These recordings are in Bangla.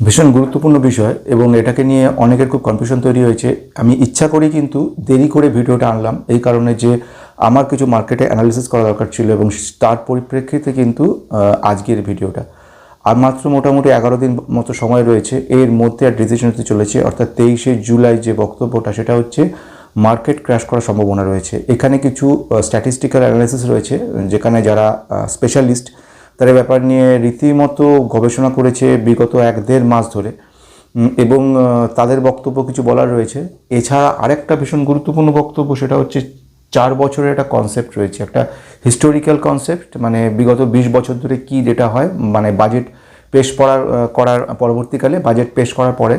ভীষণ গুরুত্বপূর্ণ বিষয় এবং এটাকে নিয়ে অনেকের খুব কনফিউশন তৈরি হয়েছে। আমি ইচ্ছা করে কিন্তু দেরি করে ভিডিওটা আনলাম, এই কারণে যে আমার কিছু মার্কেটে অ্যানালিসিস করা দরকার ছিল এবং তার পরিপ্রেক্ষিতে কিন্তু আজকের ভিডিওটা। আর মাত্র মোটামুটি এগারো দিন মতো সময় রয়েছে, এর মধ্যে আর ডিসিশন হতে চলেছে। অর্থাৎ তেইশে জুলাই যে বক্তব্যটা, সেটা হচ্ছে মার্কেট ক্র্যাশ করার সম্ভাবনা রয়েছে। এখানে কিছু স্ট্যাটিস্টিক্যাল অ্যানালিসিস রয়েছে, যেখানে যারা স্পেশালিস্ট তারা ব্যাপার নিয়ে রীতিমতো গবেষণা করেছে বিগত এক দেড় মাস ধরে। এবং তাদের বক্তব্য কিছু বলার রয়েছে। এছাড়া আরেকটা ভীষণ গুরুত্বপূর্ণ বক্তব্য সেটা হচ্ছে চার বছরের একটা কনসেপ্ট রয়েছে। একটা হিস্টোরিক্যাল কনসেপ্ট মানে বিগত বিশ বছর ধরে কি ডেটা হয় মানে বাজেট পেশ করার করার পরবর্তীকালে বাজেট পেশ করার পরে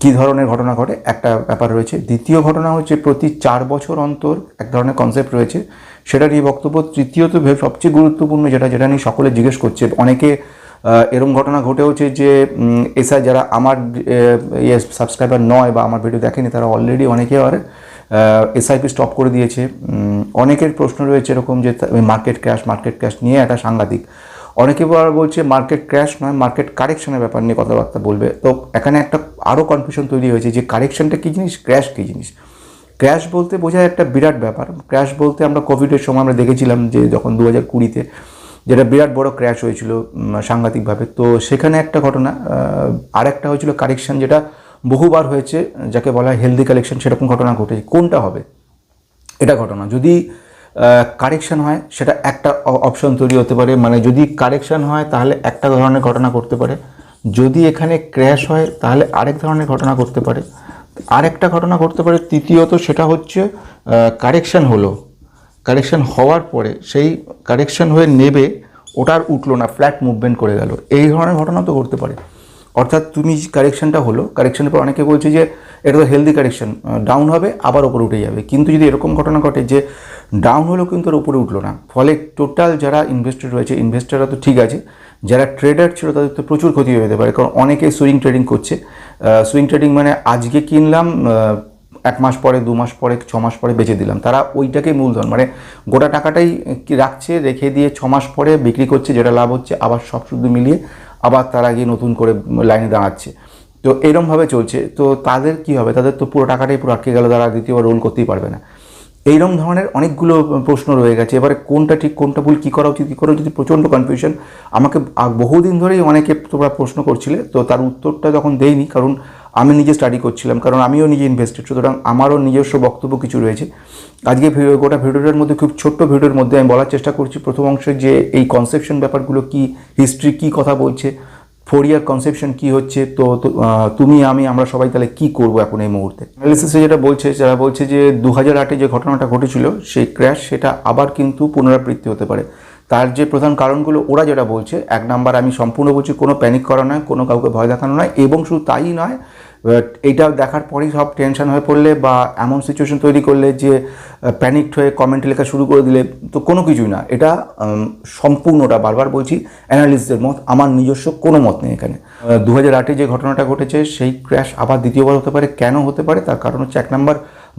কী ধরনের ঘটনা ঘটে, একটা ব্যাপার রয়েছে। দ্বিতীয় ঘটনা হচ্ছে প্রতি চার বছর অন্তর এক ধরনের কনসেপ্ট রয়েছে। সেটা নিয়ে বক্তব্য তৃতীয়ত সবচেয়ে গুরুত্বপূর্ণ যেটা যেটা নিয়ে সকলে জিজ্ঞেস করছে। অনেকে এরম ঘটনা ঘটেওছে যে এসআই যারা আমার ইয়ে সাবস্ক্রাইবার নয় বা আমার ভিডিও দেখেনি, তারা অলরেডি অনেকে আর এসআইপি স্টপ করে দিয়েছে। অনেকের প্রশ্ন রয়েছে এরকম যে মার্কেট ক্র্যাশ মার্কেট ক্র্যাশ নিয়ে একটা সাংঘাতিক। অনেকে বলছে মার্কেট ক্র্যাশ নয় মার্কেট কারেকশনের ব্যাপার নিয়ে কথাবার্তা বলবে। তো এখানে একটা আরও কনফিউশন তৈরি হয়েছে যে কারেকশনটা কী জিনিস ক্র্যাশ কী জিনিস? ক্র্যাশ বলতে বোঝায় একটা বিরাট ব্যাপার। ক্র্যাশ বলতে আমরা কোভিডের সময় আমরা দেখেছিলাম যে যখন দু হাজার কুড়িতে যেটা বিরাট বড় ক্র্যাশ হয়েছিল সাংঘাতিকভাবে। তো সেখানে একটা ঘটনা আর একটা হয়েছিল কারেকশন যেটা বহুবার হয়েছে, যাকে বলা হয় হেলদি কালেকশন সেরকম ঘটনা ঘটেছে। কোনটা হবে? এটা ঘটনা। যদি কারেকশান হয়, সেটা একটা অপশন তৈরি হতে পারে। মানে যদি কারেকশান হয়, তাহলে একটা ধরনের ঘটনা করতে পারে। যদি এখানে ক্র্যাশ হয়, তাহলে আরেক ধরনের ঘটনা করতে পারে। আরেকটা ঘটনা ঘটতে পারে, তৃতীয়ত সেটা হচ্ছে কারেকশন হলো। কারেকশন হওয়ার পরে সেই কারেকশন হয়ে নেবে, ওটার উঠল না, ফ্ল্যাট মুভমেন্ট করে গেল। এই ধরনের ঘটনা তো ঘটতে পারে। অর্থাৎ তুমি কারেকশনটা হলো, কারেকশানের পর অনেকে বলছে যে, এটা তো হেলদি কারেকশন ডাউন হবে, আবার ওপরে উঠে যাবে। কিন্তু যদি এরকম ঘটনা ঘটে যে ডাউন হলো কিন্তু আর উপরে উঠল না, ফলে টোটাল যারা ইনভেস্টর রয়েছে ইনভেস্টাররা তো ঠিক আছে যারা ট্রেডার ছিল তাদের তো প্রচুর ক্ষতি হয়ে যেতে পারে, কারণ অনেকে সুইং ট্রেডিং করছে। সুইং ট্রেডিং মানে আজকে কিনলাম এক মাস পরে, দু মাস পরে, ছ মাস পরে বেচে দিলাম। তারা ওইটাকেই মূলধন মানে গোটা টাকাটাই কি রাখছে, রেখে দিয়ে ছ মাস পরে বিক্রি করছে, যেটা লাভ হচ্ছে, আবার সব শুধু মিলিয়ে আবার তারা গিয়ে নতুন করে লাইনে দাঁড়াচ্ছে। তো এরমভাবে চলছে। তো তাদের কি হবে? তাদের তো পুরো টাকাটাই পুরো আটকে গেল, তারা দ্বিতীয়বার রোল করতেই পারবে না। এইরকম ধরনের অনেকগুলো প্রশ্ন রয়ে গেছে। এবারে কোনটা ঠিক, কোনটা ভুল, কী করা উচিত, কী করা উচিত প্রচণ্ড কনফিউশন আমাকে বহুদিন ধরেই অনেকে তোমরা প্রশ্ন করছিলে, তো তার উত্তরটা যখন দেইনি, কারণ আমি নিজে স্টাডি করছিলাম, কারণ আমিও নিজে ইনভেস্টেড সুতরাং আমারও নিজস্ব বক্তব্য কিছু রয়েছে। আজকে ভিডিও, গোটা ভিডিওটার মধ্যে, খুব ছোট্ট ভিডিওর মধ্যে আমি বলার চেষ্টা করছি, প্রথম অংশে যে এই কনসেপশন ব্যাপারগুলো, কি হিস্ট্রি কি কথা বলছে ফোর ইয়ার কনসেপশন কী হচ্ছে? তো তুমি, আমি, আমরা সবাই তাহলে কী করব এখন এই মুহূর্তে? অ্যানালিসিসে যেটা বলছে যারা বলছে যে দু হাজার আটে যে ঘটনাটা ঘটেছিল, সেই ক্র্যাশ সেটা আবার কিন্তু পুনরাবৃত্তি হতে পারে। তার যে প্রধান কারণগুলো, ওরা যেটা বলছে, এক নাম্বার আমি সম্পূর্ণ বলছি, কোনো প্যানিক করা নয়, কোনো কাউকে ভয় দেখানো নয়, এবং শুধু তাই নয় এইটা দেখার পরেই সব টেনশন হয়ে পড়লে বা এমন সিচুয়েশন তৈরি করলে যে প্যানিকড হয়ে কমেন্ট লেখা শুরু করে দিলে তো কোনো কিছুই না। এটা সম্পূর্ণটা বারবার বলছি অ্যানালিস্টদের মত, আমার নিজস্ব কোনো মত নেই এখানে। দু হাজার আটে যে ঘটনাটা ঘটেছে, সেই ক্র্যাশ আবার দ্বিতীয়বার হতে পারে। কেন হতে পারে? তার কারণ হচ্ছে এক নম্বর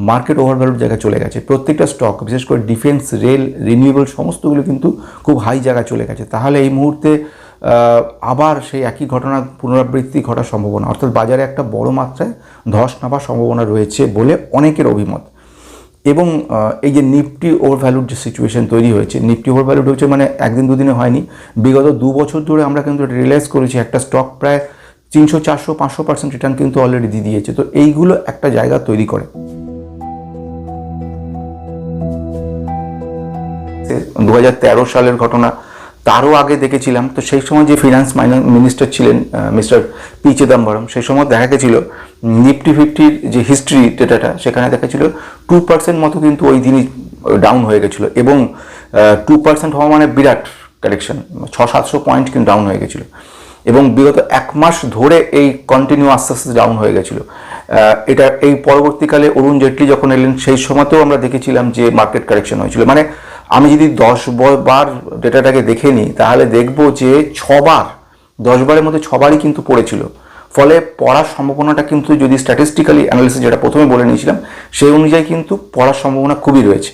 মার্কেট ওভারভ্যালুর জায়গায় চলে গেছে। প্রত্যেকটা স্টক বিশেষ করে ডিফেন্স রেল রিনিউয়েবল সমস্তগুলো কিন্তু খুব হাই জায়গায় চলে গেছে। তাহলে এই মুহূর্তে আবার সেই একই ঘটনা পুনরাবৃত্তি ঘটার সম্ভাবনা। অর্থাৎ বাজারে একটা বড় মাত্রায় ধস নামার সম্ভাবনা রয়েছে বলে অনেকের অভিমত। এবং এই যে নিফটি ওভার ভ্যালুর যে সিচুয়েশন তৈরি হয়েছে, নিফটি ওভার ভ্যালুড হচ্ছে মানে একদিন দুদিনে হয়নি। বিগত দু বছর ধরে আমরা কিন্তু এটা রিয়েলাইজ করেছি, একটা স্টক প্রায় তিনশো, চারশো, পাঁচশো পার্সেন্ট রিটার্ন কিন্তু অলরেডি দিয়ে দিয়েছে। তো এইগুলো একটা জায়গা তৈরি করে। দু হাজার তেরো সালের ঘটনা তারও আগে দেখেছিলাম। তো সেই সময় যে ফিনান্স মিনিস্টার ছিলেন মিস্টার পি চিদম্বরম, সেই সময় দেখা গেছিল নিফটি ফিফটির যে হিস্ট্রি ডেটাটা সেখানে দেখা ছিল টু পার্সেন্ট মতো কিন্তু ওই দিনই ডাউন হয়ে গেছিল এবং টু পার্সেন্ট হওয়া মানে বিরাট কালেকশন ছ সাতশো পয়েন্ট কিন্তু ডাউন হয়ে গেছিল। এবং বিগত এক মাস ধরে এই কন্টিনিউ আস্তে আস্তে ডাউন হয়ে গেছিল। এটা এই পরবর্তীকালে অরুণ জেটলি যখন এলেন, সেই সময়তেও আমরা দেখেছিলাম যে মার্কেট কারেকশন হয়েছিল। মানে আমি যদি দশ বার ডেটাটাকে দেখে নিই, তাহলে দেখব যে ছবার, দশ বারের মধ্যে ছবারই কিন্তু পড়েছিল। ফলে পড়ার সম্ভাবনাটা কিন্তু যদি স্ট্যাটিস্টিক্যালি অ্যানালিসিস যেটা প্রথমে বলে নিয়েছিলাম, সেই অনুযায়ী কিন্তু পড়ার সম্ভাবনা খুবই রয়েছে।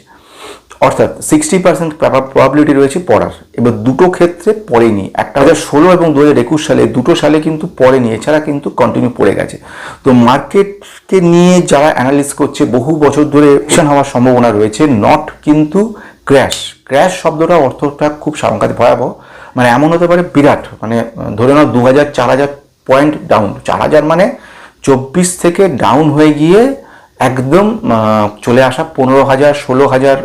অর্থাৎ সিক্সটি পার্সেন্ট প্রবাবিলিটি রয়েছে পড়ার। এবার দুটো ক্ষেত্রে পড়েনি। একটা হাজার ষোলো এবং দু হাজার একুশ সালে, দুটো সালে কিন্তু পড়েনি, এছাড়া কিন্তু কন্টিনিউ পড়ে গেছে। তো মার্কেটকে নিয়ে যারা অ্যানালিস করছে, বহু বছর ধরে হওয়ার সম্ভাবনা রয়েছে নট কিন্তু ক্র্যাশ। ক্র্যাশ শব্দটা অর্থটা খুব সাংঘাতিক ভয়াবহ। মানে এমন হতে পারে বিরাট মানে ধরে নাও দু হাজার চার হাজার পয়েন্ট ডাউন চার হাজার মানে চব্বিশ থেকে ডাউন হয়ে গিয়ে একদম চলে আসা পনেরো হাজার ষোলো হাজার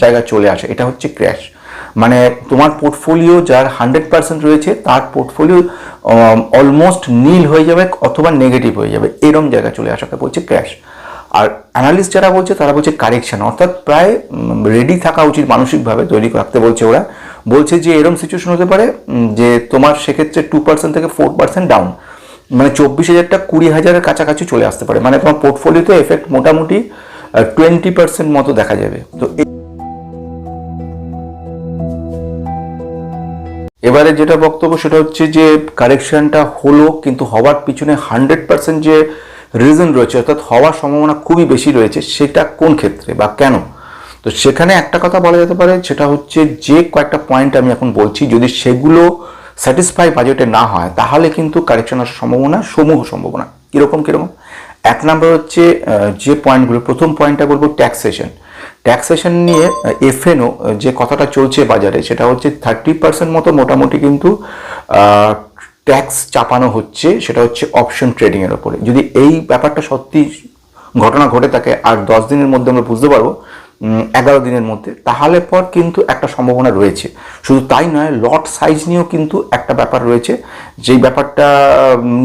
জায়গায় চলে আসে। এটা হচ্ছে ক্র্যাশ। মানে তোমার পোর্টফোলিও যার হান্ড্রেড পার্সেন্ট রয়েছে, তার পোর্টফোলিও অলমোস্ট নীল হয়ে যাবে অথবা নেগেটিভ হয়ে যাবে। এরম জায়গায় চলে আসাকে বলছে ক্র্যাশ। আর অ্যানালিস্ট যারা বলছে, তারা বলছে কারেকশন অর্থাৎ প্রায় রেডি থাকা উচিত মানসিকভাবে তৈরি রাখতে বলছে ওরা। বলছে যে এরম সিচুয়েশন হতে পারে যে তোমার সেক্ষেত্রে টু পার্সেন্ট থেকে ফোর পার্সেন্ট ডাউন মানে চব্বিশ হাজারটা কুড়ি হাজারের কাছাকাছি চলে আসতে পারে। মানে তোমার পোর্টফোলিওতে এফেক্ট মোটামুটি টোয়েন্টি পার্সেন্ট মতো দেখা যাবে। তো এবারে যেটা বক্তব্য, সেটা হচ্ছে যে কারেকশনটা হলো, কিন্তু হওয়ার পিছনে হান্ড্রেড পার্সেন্ট যে রিজন রয়েছে, অর্থাৎ হওয়ার সম্ভাবনা খুবই বেশি রয়েছে, সেটা কোন ক্ষেত্রে বা কেন? তো সেখানে একটা কথা বলা যেতে পারে, সেটা হচ্ছে যে কয়েকটা পয়েন্ট আমি এখন বলছি, যদি সেগুলো স্যাটিসফাই বাজেটে না হয়, তাহলে কিন্তু কারেকশন আসার সম্ভাবনা, সমূহ সম্ভাবনা, কীরকম কীরকম? এক নম্বর হচ্ছে যে পয়েন্টগুলো প্রথম পয়েন্টটা বলব ট্যাক্সেশন ট্যাক্সেশন নিয়ে এফএনও যে কথাটা চলছে বাজারে, সেটা হচ্ছে থার্টি পার্সেন্ট মতো মোটামুটি কিন্তু ট্যাক্স চাপানো হচ্ছে, সেটা হচ্ছে অপশন ট্রেডিংয়ের ওপরে যদি এই ব্যাপারটা সত্যি ঘটনা ঘটে থাকে, আর দশ দিনের মধ্যে আমরা বুঝতে পারব এগারো দিনের মধ্যে। তাহলে পর কিন্তু একটা সম্ভাবনা রয়েছে। শুধু তাই নয় লট সাইজ নিয়েও কিন্তু একটা ব্যাপার রয়েছে। যেই ব্যাপারটা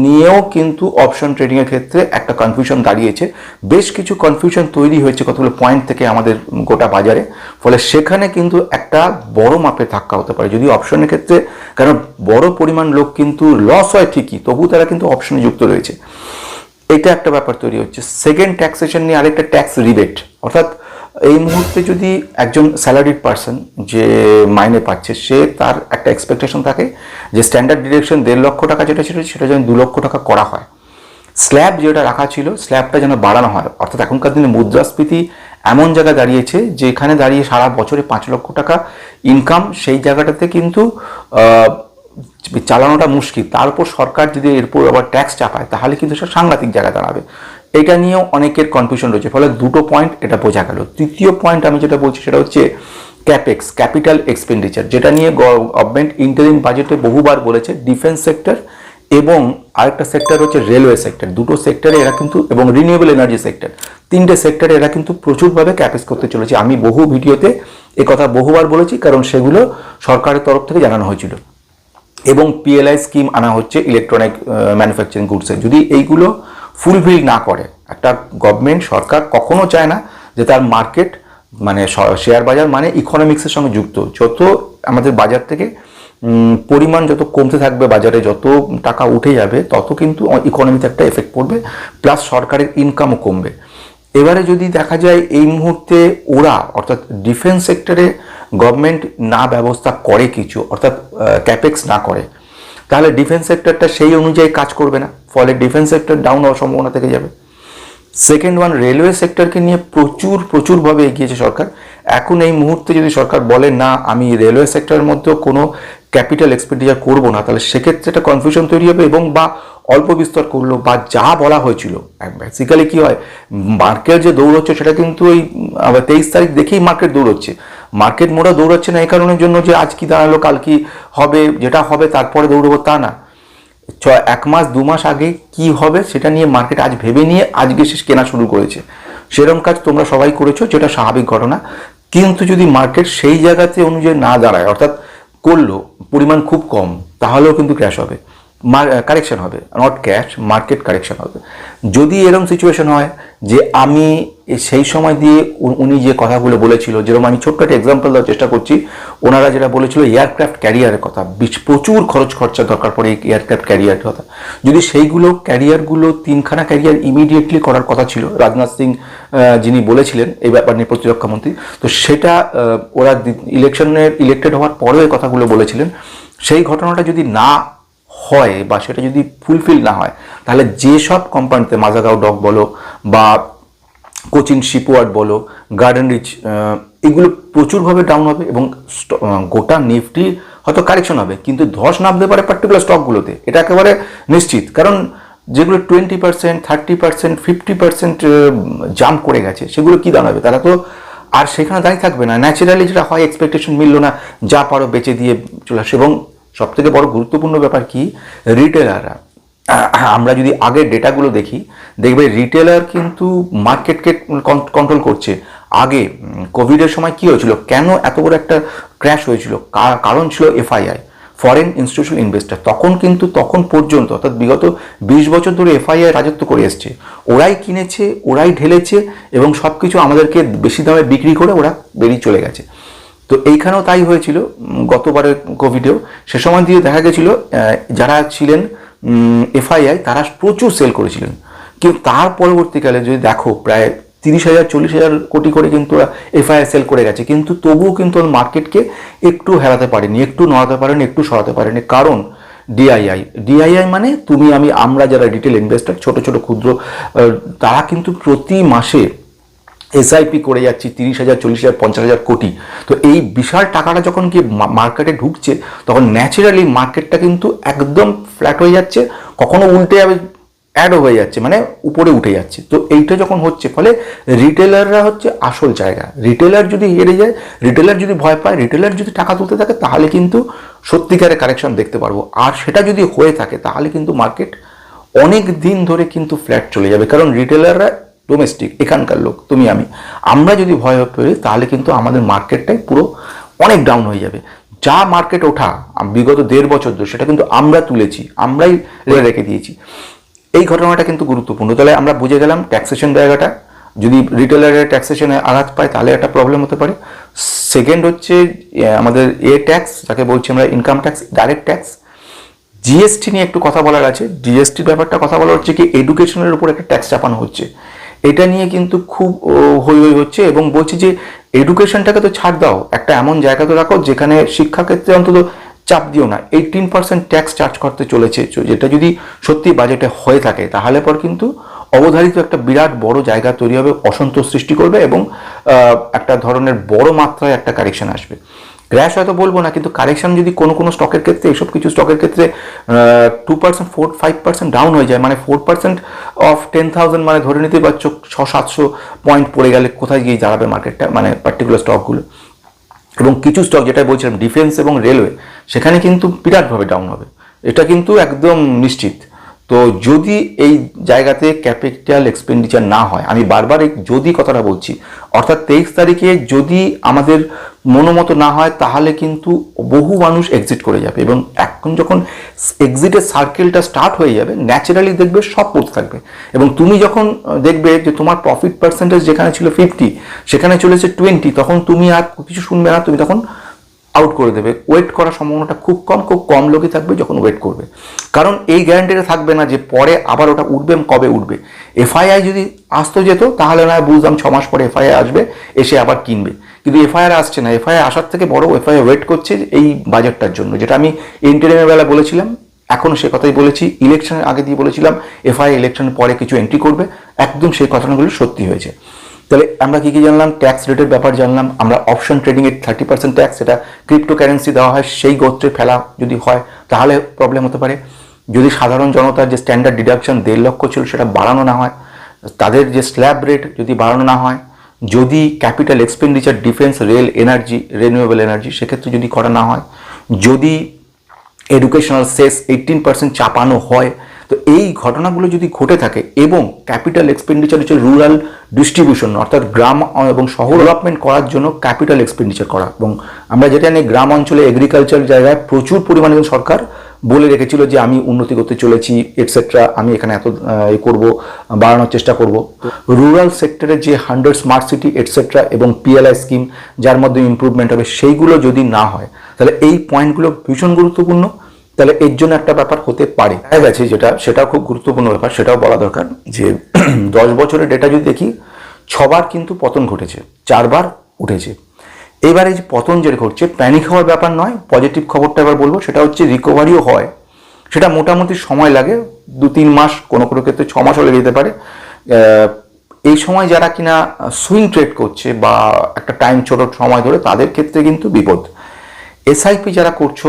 নিয়েও কিন্তু অপশন ট্রেডিংয়ের ক্ষেত্রে একটা কনফিউশন দাঁড়িয়েছে। বেশ কিছু কনফিউশন তৈরি হয়েছে কতগুলো পয়েন্ট থেকে আমাদের গোটা বাজারে। ফলে সেখানে কিন্তু একটা বড় মাপের ধাক্কা হতে পারে। যদি অপশনের ক্ষেত্রে কারণ বড় পরিমাণ লোক কিন্তু লস হয় ঠিকই, তবু তারা কিন্তু অপশনে যুক্ত রয়েছে। এটা একটা ব্যাপার তৈরি হচ্ছে। সেকেন্ড ট্যাক্সেশন নিয়ে আরেকটা ট্যাক্স রিবেট অর্থাৎ এই মুহূর্তে যদি একজন স্যালারিড পার্সন যে মাইনে পাচ্ছে, সে তার একটা এক্সপেকটেশন থাকে যে স্ট্যান্ডার্ড ডিরেকশন দেড় লক্ষ টাকা যেটা ছিল, সেটা যেন দু লক্ষ টাকা করা হয়। স্ল্যাব যেটা রাখা ছিল স্ল্যাবটা যেন বাড়ানো হয়। অর্থাৎ এখনকার দিনে মুদ্রাস্ফীতি এমন জায়গায় দাঁড়িয়েছে যে এখানে দাঁড়িয়ে সারা বছরে পাঁচ লক্ষ টাকা ইনকাম সেই জায়গাটাতে কিন্তু চালানোটা মুশকিল। তারপর সরকার যদি এরপর আবার ট্যাক্স চাপায়, তাহলে কিন্তু সেটা সাংঘাতিক জায়গায় দাঁড়াবে। এটা নিয়েও অনেকের কনফিউশন রয়েছে, ফলে দুটো পয়েন্ট এটা বোঝা গেল। তৃতীয় পয়েন্ট আমি যেটা বলছি সেটা হচ্ছে ক্যাপেক্স ক্যাপিটাল এক্সপেন্ডিচার যেটা নিয়ে গভর্নমেন্ট ইন্টারিম বাজেটে বহুবার বলেছে ডিফেন্স সেক্টর এবং আরেকটা সেক্টর হচ্ছে রেলওয়ে সেক্টর দুটো সেক্টরে এরা কিন্তু, এবং রিনিউয়েবল এনার্জি সেক্টর তিনটে সেক্টরে এরা কিন্তু প্রচুরভাবে ক্যাপেস করতে চলেছে। আমি বহু ভিডিওতে কথা বহুবার বলেছি, কারণ সেগুলো সরকারের তরফ থেকে জানানো হয়েছিল। এবং পিএলআই স্কিম আনা হচ্ছে ইলেকট্রনিক ম্যানুফ্যাকচারিং গুডসে যদি এইগুলো ফুলফিল না করে। একটা গভর্নমেন্ট সরকার কখনো চায় না যে তার মার্কেট মানে শেয়ার বাজার মানে ইকোনমিক্সের সঙ্গে যুক্ত। যত আমাদের বাজার থেকে পরিমাণ যত কমতে থাকবে বাজারে, যত টাকা উঠে যাবে, তত কিন্তু ইকোনমিতে একটা এফেক্ট পড়বে প্লাস সরকারের ইনকামও কমবে। এবারে যদি দেখা যায়, এই মুহূর্তে ওরা, অর্থাৎ ডিফেন্স সেক্টরে গভর্নমেন্ট না ব্যবস্থা করে কিছু, অর্থাৎ ক্যাপেক্স না করে তাহলে ডিফেন্স সেক্টরটা সেই অনুযায়ী কাজ করবে না। ফলে ডিফেন্স সেক্টর ডাউন হওয়ার সম্ভাবনা থেকে যাবে। সেকেন্ড ওয়ান রেলওয়ে সেক্টরকে নিয়ে প্রচুর প্রচুরভাবে এগিয়েছে সরকার। এখন এই মুহূর্তে যদি সরকার বলে, না, আমি রেলওয়ে সেক্টরের মধ্যেও কোনো ক্যাপিটাল এক্সপেন্ডিচার করব না, তাহলে সেক্ষেত্রে একটা কনফিউশন তৈরি হবে এবং বা অল্প বিস্তর করল বা যা বলা হয়েছিল। বেসিক্যালি কি হয় মার্কেট যে দৌড়চ্ছে সেটা কিন্তু ওই তেইশ তারিখ দেখেই মার্কেট দৌড়চ্ছে। মার্কেট মোড়া দৌড়াচ্ছে না এই কারণের জন্য যে আজ কি দাঁড়াল, কাল কি হবে, যেটা হবে, তারপরে দৌড়বো তা না। ছ, এক মাস, দু মাস আগে কি হবে, সেটা নিয়ে মার্কেট আজ ভেবে নিয়ে আজকে শেষ কেনা শুরু করেছে। সেরকম কাজ তোমরা সবাই করেছ, যেটা স্বাভাবিক ঘটনা। কিন্তু যদি মার্কেট সেই জায়গাতে অনুযায়ী না দাঁড়ায়, অর্থাৎ করল, পরিমাণ খুব কম, তাহলেও কিন্তু ক্র্যাশ হবে। কারেকশন হবে নট ক্যাশ মার্কেট কারেকশন হবে। যদি এরকম সিচুয়েশন হয় যে আমি সেই সময় দিয়ে উনি যে কথাগুলো বলেছিল, যেরকম আমি ছোট্ট একটা এক্সাম্পল দেওয়ার চেষ্টা করছি, ওনারা যেটা বলেছিল এয়ারক্রাফট ক্যারিয়ারের কথা প্রচুর খরচ খরচা দরকার পড়ে এই এয়ারক্রাফট ক্যারিয়ার কথা। যদি সেইগুলো ক্যারিয়ারগুলো তিনখানা ক্যারিয়ার ইমিডিয়েটলি করার কথা ছিল, রাজনাথ সিং যিনি বলেছিলেন এই ব্যাপার নিয়ে প্রতিরক্ষা মন্ত্রী, তো সেটা ওরা ইলেকশনের ইলেক্টেড হওয়ার পরেও এই কথাগুলো বলেছিলেন। সেই ঘটনাটা যদি না হয় বা সেটা যদি ফুলফিল না হয়, তাহলে যেসব কোম্পানিতে মাজাগাঁও ডক বলো বা কোচিন শিপওয়ার্ড বলো গার্ডেন রিচ এগুলো প্রচুরভাবে ডাউন হবে এবং গোটা নিফটি হয়তো কারেকশন হবে, কিন্তু ধস নামতে পারে পার্টিকুলার স্টকগুলোতে এটা একেবারে নিশ্চিত। কারণ যেগুলো twenty percent thirty percent fifty percent jump করে গেছে, সেগুলো কি দাঁড়াবে? তারা তো আর সেখানে দাঁড়িয়ে থাকবে না। ন্যাচারালি যেটা হয় এক্সপেকটেশন মিললো না, যা পারো বেঁচে দিয়ে চলে আসে। এবং সব থেকে বড় গুরুত্বপূর্ণ ব্যাপার কি? রিটেলাররা আমরা যদি আগের ডেটাগুলো দেখি, দেখবে রিটেলার কিন্তু মার্কেটকে কন্ট্রোল করছে। আগে কোভিডের সময় কি হয়েছিল? কেন এত বড় একটা ক্র্যাশ হয়েছিল? কারণ ছিল এফআইআই ফরেন ইনস্টিটিউশনাল ইনভেস্টর তখন কিন্তু, তখন পর্যন্ত, অর্থাৎ বিগত বিশ বছর ধরে এফআইআই রাজত্ব করে এসছে। ওরাই কিনেছে, ওরাই ঢেলেছে এবং সব কিছু আমাদেরকে বেশি দামে বিক্রি করে ওরা বেরিয়ে চলে গেছে। তো এইখানেও তাই হয়েছিল গতবারের কোভিডেও। সে সময় দিয়ে দেখা গেছিল যারা ছিলেন এফআইআই, তারা প্রচুর সেল করেছিলেন। কিন্তু তার পরবর্তীকালে যদি দেখো, প্রায় তিরিশ হাজার, চল্লিশ হাজার কোটি করে কিন্তু ওরা এফআইআই সেল করে গেছে। কিন্তু তবুও কিন্তু ওর মার্কেটকে একটু হেরাতে পারেনি, একটু নড়াতে পারেনি, একটু সরাতে পারেনি। কারণ ডিআইআই ডিআইআই মানে তুমি, আমি, আমরা যারা রিটেল ইনভেস্টর ছোট ছোট, ক্ষুদ্র তারা কিন্তু প্রতি মাসে এসআইপি করে যাচ্ছি, তিরিশ হাজার, চল্লিশ হাজার, পঞ্চাশ হাজার কোটি। তো এই বিশাল টাকাটা যখন কি মার্কেটে ঢুকছে, তখন ন্যাচারালি মার্কেটটা কিন্তু একদম ফ্ল্যাট হয়ে যাচ্ছে, কখনো উল্টে যাবে অ্যাডও হয়ে যাচ্ছে মানে উপরে উঠে যাচ্ছে। তো এইটা যখন হচ্ছে, ফলে রিটেলাররা হচ্ছে আসল জায়গা। রিটেলার যদি হেরে যায় রিটেলার যদি ভয় পায় রিটেলার যদি টাকা তুলতে থাকে, তাহলে কিন্তু সত্যিকারের কারেকশন দেখতে পারব। আর সেটা যদি হয়ে থাকে, তাহলে কিন্তু মার্কেট অনেক দিন ধরে কিন্তু ফ্ল্যাট চলে যাবে। কারণ রিটেলাররা ডোমেস্টিক এখানকার লোক, তুমি, আমি। আমরা যদি ভয় পেয়ে তাহলে কিন্তু আমাদের মার্কেটটাই পুরো অনেক ডাউন হয়ে যাবে। যা মার্কেট ওঠা বিগত দেড় বছর ধরে, সেটা কিন্তু আমরা তুলেছি, আমরাই রেখে দিয়েছি। এই ঘটনাটা কিন্তু গুরুত্বপূর্ণ। তাহলে আমরা বুঝে গেলাম ট্যাক্সেশন জায়গাটা। যদি রিটেলারের ট্যাক্সেশনে আঘাত পায়, তাহলে একটা প্রবলেম হতে পারে। সেকেন্ড হচ্ছে আমাদের এ ট্যাক্স যাকে বলছি আমরা income tax direct tax GST নিয়ে একটু কথা বলার আছে। জিএসটির ব্যাপারটা কথা বলা হচ্ছে কি এডুকেশনের উপর একটা ট্যাক্স চাপানো হচ্ছে। এটা নিয়ে কিন্তু খুব হই হই হচ্ছে এবং বলছি যে এডুকেশনটাকে তো ছাড় দাও। একটা এমন জায়গা তো রাখো যেখানে শিক্ষাক্ষেত্রে অন্তত চাপ দিও না। এইটিন পার্সেন্ট ট্যাক্স চার্জ করতে চলেছে। যেটা যদি সত্যি বাজেটে হয়ে থাকে, তাহলে পর কিন্তু অবধারিত একটা বিরাট বড় জায়গা তৈরি হবে, অসন্তোষ সৃষ্টি করবে এবং একটা ধরনের বড় মাত্রায় একটা কারেকশন আসবে। ক্র্যাশ হয়তো বলব না, কিন্তু কারেকশন যদি কোনো কোনো স্টকের ক্ষেত্রে, এইসব কিছু স্টকের ক্ষেত্রে two percent four five percent down হয়ে যায় মানে four percent of ten thousand মানে ধরে নিতে পারছ ছ সাতশো পয়েন্ট পড়ে গেলে কোথায় গিয়ে দাঁড়াবে মার্কেটটা মানে পার্টিকুলার স্টকগুলো এবং কিছু স্টক যেটা বলছিলাম ডিফেন্স এবং রেলওয়ে সেখানে কিন্তু বিরাটভাবে ডাউন হবে। এটা কিন্তু একদম নিশ্চিত। তো যদি এই জায়গাতে ক্যাপিটাল এক্সপেন্ডিচার না হয়, আমি বারবার যদি কথাটা বলছি, অর্থাৎ তেইশ তারিখে যদি আমাদের মনোমতো না হয়, তাহলে কিন্তু বহু মানুষ এক্সিট করে যাবে এবং এখন যখন এক্সিটের সার্কেলটা স্টার্ট হয়ে যাবে ন্যাচারালি দেখবে সব পড়তে থাকবে। এবং তুমি যখন দেখবে যে তোমার প্রফিট পার্সেন্টেজ যেখানে ছিল ফিফটি সেখানে চলেছে টোয়েন্টি তখন তুমি আর কিছু শুনবে না, তুমি তখন আউট করে দেবে। ওয়েট করার সম্ভাবনাটা খুব কম খুব কম লোকই থাকবে যখন ওয়েট করবে। কারণ এই গ্যারান্টিটা থাকবে না যে পরে আবার ওটা উঠবে কবে উঠবে। এফআইআই যদি আসতো যেত, তাহলে না বুঝলাম ছ মাস পরে এফআইআই আসবে, এসে আবার কিনবে। কিন্তু এফআইআর আসছে না। এফআইআর আসার থেকে বড় এফআইআর ওয়েট করছে এই বাজেটটার জন্য, যেটা আমি ইন্টারিমের বেলা বলেছিলাম। এখনও সে কথাই বলেছি। ইলেকশনের আগে দিয়ে বলেছিলাম এফআই ইলেকশনের পরে কিছু এন্ট্রি করবে। একদম সেই কথাগুলো সত্যি হয়েছে। তাহলে আমরা কি কি জানলাম? ট্যাক্স রেটের ব্যাপার জানলাম। আমরা অপশন ট্রেডিং এর থার্টি পার্সেন্ট ট্যাক্স সেটা ক্রিপ্টো কারেন্সি দেওয়া হয়, সেই গোত্রে ফেলা যদি হয়, তাহলে প্রবলেম হতে পারে। যদি সাধারণ জনতার যে স্ট্যান্ডার্ড ডিডাকশন দেড় লক্ষ ছিল, সেটা বাড়ানো না হয়, তাদের যে স্ল্যাব রেট যদি বাড়ানো না হয়, যদি capital expenditure defence rail energy renewable energy সেক্ষেত্রে যদি করা না হয়, যদি এডুকেশনাল সেস এইটিন পার্সেন্ট চাপানো হয় তো এই ঘটনাগুলো যদি ঘটে থাকে এবং ক্যাপিটাল এক্সপেন্ডিচার হচ্ছে রুরাল ডিস্ট্রিবিউশন অর্থাৎ গ্রাম এবং শহর ডেভেলপমেন্ট করার জন্য ক্যাপিটাল এক্সপেন্ডিচার করা। এবং আমরা যেটা জানি, গ্রাম অঞ্চলে এগ্রিকালচার জায়গায় প্রচুর পরিমাণে সরকার বলে রেখেছিল যে আমি উন্নতি করতে চলেছি এটসেট্রা আমি এখানে এত এ করব, বাড়ানোর চেষ্টা করব। রুরাল সেক্টরে যে হান্ড্রেড স্মার্ট সিটি এটসেট্রা এবং পিএলআই স্কিম যার মধ্যে ইমপ্রুভমেন্ট হবে, সেইগুলো যদি না হয়, তাহলে এই পয়েন্টগুলো ভীষণ গুরুত্বপূর্ণ। তাহলে এর জন্য একটা ব্যাপার হতে পারে। দেখা গেছে যেটা, সেটাও খুব গুরুত্বপূর্ণ ব্যাপার, সেটাও বলা দরকার যে দশ বছরের ডেটা যদি দেখি, ছবার কিন্তু পতন ঘটেছে, চারবার উঠেছে। এইবার এই যে পতন যে ঘটছে প্যানিক হওয়ার ব্যাপার নয় পজিটিভ খবরটা এবার বলব, সেটা হচ্ছে রিকভারিও হয়। সেটা মোটামুটি সময় লাগে, দু তিন মাস, কোনো কোনো ক্ষেত্রে ছ মাসও লেগে যেতে পারে। এই সময় যারা কিনা সুইং ট্রেড করছে বা একটা টাইম ছোট সময় ধরে, তাদের ক্ষেত্রে কিন্তু বিপদ। এসআইপি যারা করছ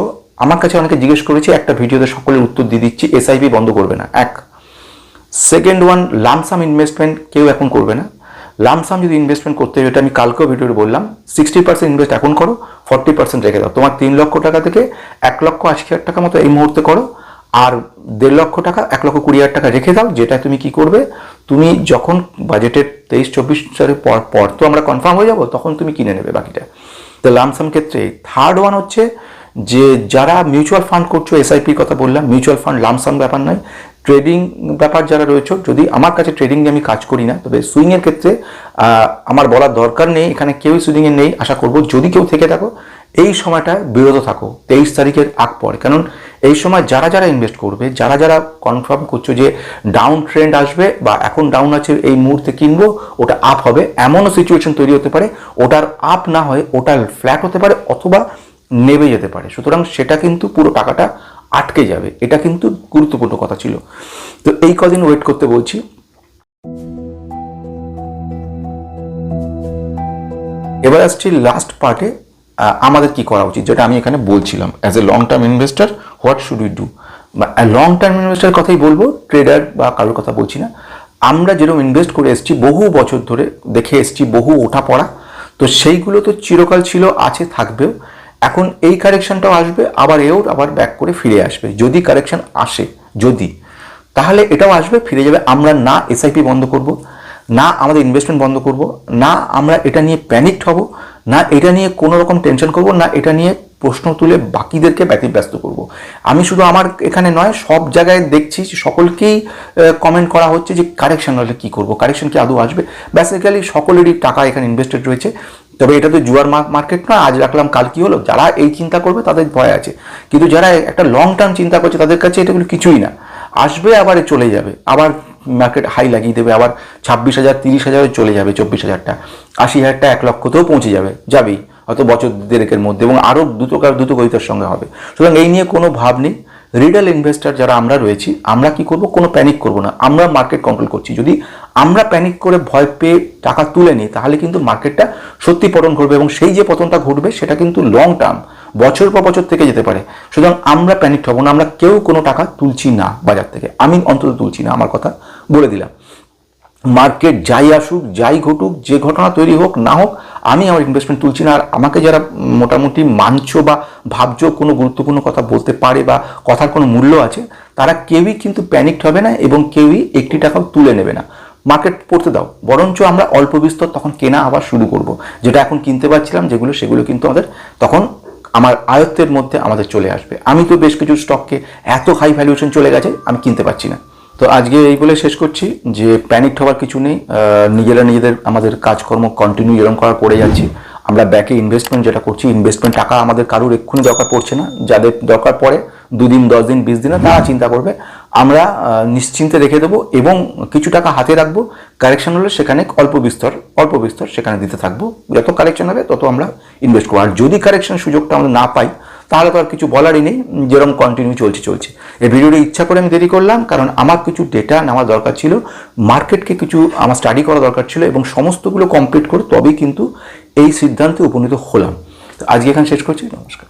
আমার কাছে অনেকে জিজ্ঞেস করেছে, একটা ভিডিওতে সকলের উত্তর দিয়ে দিচ্ছি এসআইপি বন্ধ করবে না। এক সেকেন্ড ওয়ান লামসাম ইনভেস্টমেন্ট কেউ এখন করবে না। লামসাম যদি ইনভেস্টমেন্ট করতে হয় এটা আমি কালকেও ভিডিওতে বললাম সিক্সটি পার্সেন্ট ইনভেস্ট এখন করো ফর্টি পার্সেন্ট রেখে দাও। তোমার তিন লক্ষ টাকা থেকে এক লক্ষ আশি হাজার টাকা মতো এই মুহূর্তে করো, আর দেড় লক্ষ টাকা, এক লক্ষ কুড়ি হাজার টাকা রেখে দাও, যেটা তুমি কি করবে, তুমি যখন বাজেটের তেইশ, চব্বিশ সালের পর পর তো আমরা কনফার্ম হয়ে যাব, তখন তুমি কিনে নেবে বাকিটা। তো লামসাম ক্ষেত্রে থার্ড ওয়ান হচ্ছে যে যারা মিউচুয়াল ফান্ড করছ এসআইপির কথা বললাম মিউচুয়াল ফান্ড লামসাম ব্যাপার নয় ট্রেডিং ব্যাপার যারা রয়েছে, যদি আমার কাছে ট্রেডিং নিয়ে আমি কাজ করি না, তবে সুইংয়ের ক্ষেত্রে আমার বলার দরকার নেই, এখানে কেউই সুইংয়ে নেই, আশা করব যদি কেউ থেকে থাকো, এই সময়টা বিরত থাকো, তেইশ তারিখের আগ পরে। কারণ এই সময় যারা যারা ইনভেস্ট করবে, যারা যারা কনফার্ম করছ যে ডাউন ট্রেন্ড আসবে বা এখন ডাউন আছে, এই মুহূর্তে কিনবো, ওটা আপ হবে। এমনও সিচুয়েশন তৈরি হতে পারে, ওটার আপ না হয় ওটা ফ্ল্যাট হতে পারে, অথবা নেমে যেতে পারে। সুতরাং সেটা কিন্তু পুরো টাকাটা আটকে যাবে। এটা কিন্তু গুরুত্বপূর্ণ কথা ছিল। তো এই কদিন ওয়েট করতে বলছি। এবার আসছি লাস্ট পার্টে আমাদের কি করা উচিত, যেটা আমি এখানে বলছিলাম। As a long term investor what should we do বা লং টার্ম ইনভেস্টার কথাই বলব ট্রেডার বা কারোর কথা বলছি না। আমরা যেরকম ইনভেস্ট করে এসেছি, বহু বছর ধরে দেখে এসেছি, বহু ওঠা পড়া। তো সেইগুলো তো চিরকাল ছিল, আছে, থাকবেও। এখন এই কারেকশনটাও আসবে, আবার এও আবার ব্যাক করে ফিরে আসবে। যদি কারেকশন আসে, যদি, তাহলে এটাও আসবে, ফিরে যাবে। আমরা না এসআইপি বন্ধ করব, না আমাদের ইনভেস্টমেন্ট বন্ধ করব, না আমরা এটা নিয়ে প্যানিকড হব, না এটা নিয়ে কোনো রকম টেনশন করব, না এটা নিয়ে প্রশ্ন তুলে বাকিদেরকে ব্যতিব্যস্ত করব। আমি শুধু আমার এখানে নয়, সব জায়গায় দেখছি সকলকেই কমেন্ট করা হচ্ছে যে কারেকশন হলে কী করব কারেকশন কি আদৌ আসবে? বেসিক্যালি সকলেরই টাকা এখানে ইনভেস্টেড রয়েছে। তবে এটা তো জুয়ার মার্কেট না আজ রাখলাম, কাল কি হলো? যারা এই চিন্তা করবে তাদের ভয় আছে। কিন্তু যারা একটা লং টার্ম চিন্তা করছে, তাদের কাছে এটাগুলো কিছুই না। আসবে, আবার চলে যাবে। আবার মার্কেট হাই লাগিয়ে দেবে, আবার ছাব্বিশ হাজার, তিরিশ হাজারে চলে যাবে, চব্বিশ হাজারটা। আশি হাজারটা এক লক্ষতেও পৌঁছে যাবে, যাবেই, হয়তো বছর দেড়েকের মধ্যে, এবং আরও দ্রুত দ্রুত গতিতার সঙ্গে হবে। সুতরাং এই নিয়ে কোনো ভাব নেই। রিটেল ইনভেস্টার যারা আমরা রয়েছি, আমরা কি করব? কোনো প্যানিক করব না। আমরা মার্কেট কন্ট্রোল করছি। যদি আমরা প্যানিক করে ভয় পেয়ে টাকা তুলে নিই, তাহলে কিন্তু মার্কেটটা সত্যি পতন ঘটবে এবং সেই যে পতনটা ঘটবে সেটা কিন্তু লং টার্ম বছর পর বছর থেকে যেতে পারে। সুতরাং আমরা প্যানিক হব না, আমরা কেউ কোনো টাকা তুলছি না বাজার থেকে। আমি অন্তত তুলছি না, আমার কথা বলে দিলাম। মার্কেট যাই আসুক, যাই ঘটুক, যে ঘটনা তৈরি হোক, না হোক, আমি আমার ইনভেস্টমেন্ট তুলছি না। আর আমাকে যারা মোটামুটি মানছো বা ভাবছ কোনো গুরুত্বপূর্ণ কথা বলতে পারে বা কথার কোনো মূল্য আছে, তারা কেউই কিন্তু প্যানিকড হবে না এবং কেউই একটি টাকাও তুলে নেবে না। মার্কেট পড়তে দাও। বরঞ্চ আমরা অল্প বিস্তর তখন কেনা আবার শুরু করব। যেটা এখন কিনতে পারছিলাম, যেগুলো, সেগুলো কিন্তু আমাদের তখন আমার আয়ত্তের মধ্যে আমাদের চলে আসবে। আমি তো বেশ কিছু স্টককে এত হাই ভ্যালুয়েশন চলে গেছে, আমি কিনতে পারছি না। তো আজকে এই বলে শেষ করছি যে প্যানিক হওয়ার কিছু নেই। নিজেরা নিজেদের আমাদের কাজকর্ম কন্টিনিউ এরকম করা করে যাচ্ছি। আমরা ব্যাকে ইনভেস্টমেন্ট যেটা করছি ইনভেস্টমেন্ট টাকা আমাদের কারোর এক্ষুনি দরকার পড়ছে না। যাদের দরকার পড়ে, দুদিন দশ দিন বিশ দিনে তারা চিন্তা করবে আমরা নিশ্চিন্তে রেখে দেবো এবং কিছু টাকা হাতে রাখব। কারেকশন হলে সেখানে অল্প বিস্তর অল্প বিস্তর সেখানে দিতে থাকব। যত কারেকশন হবে, তত আমরা ইনভেস্ট করব। আর যদি কারেকশন সুযোগটা আমরা না পাই, তাহলে তো আর কিছু বলারই নেই। যেরকম কন্টিনিউ চলছে চলছে। এই ভিডিওটা ইচ্ছা করে আমি দেরি করলাম, কারণ আমার কিছু ডেটা নেওয়ার দরকার ছিল। মার্কেটকে কিছু আমার স্টাডি করা দরকার ছিল এবং সমস্তগুলো কমপ্লিট করে তবেই কিন্তু এই সিদ্ধান্তে উপনীত হলাম। তো আজকে এখানে শেষ করছি। নমস্কার।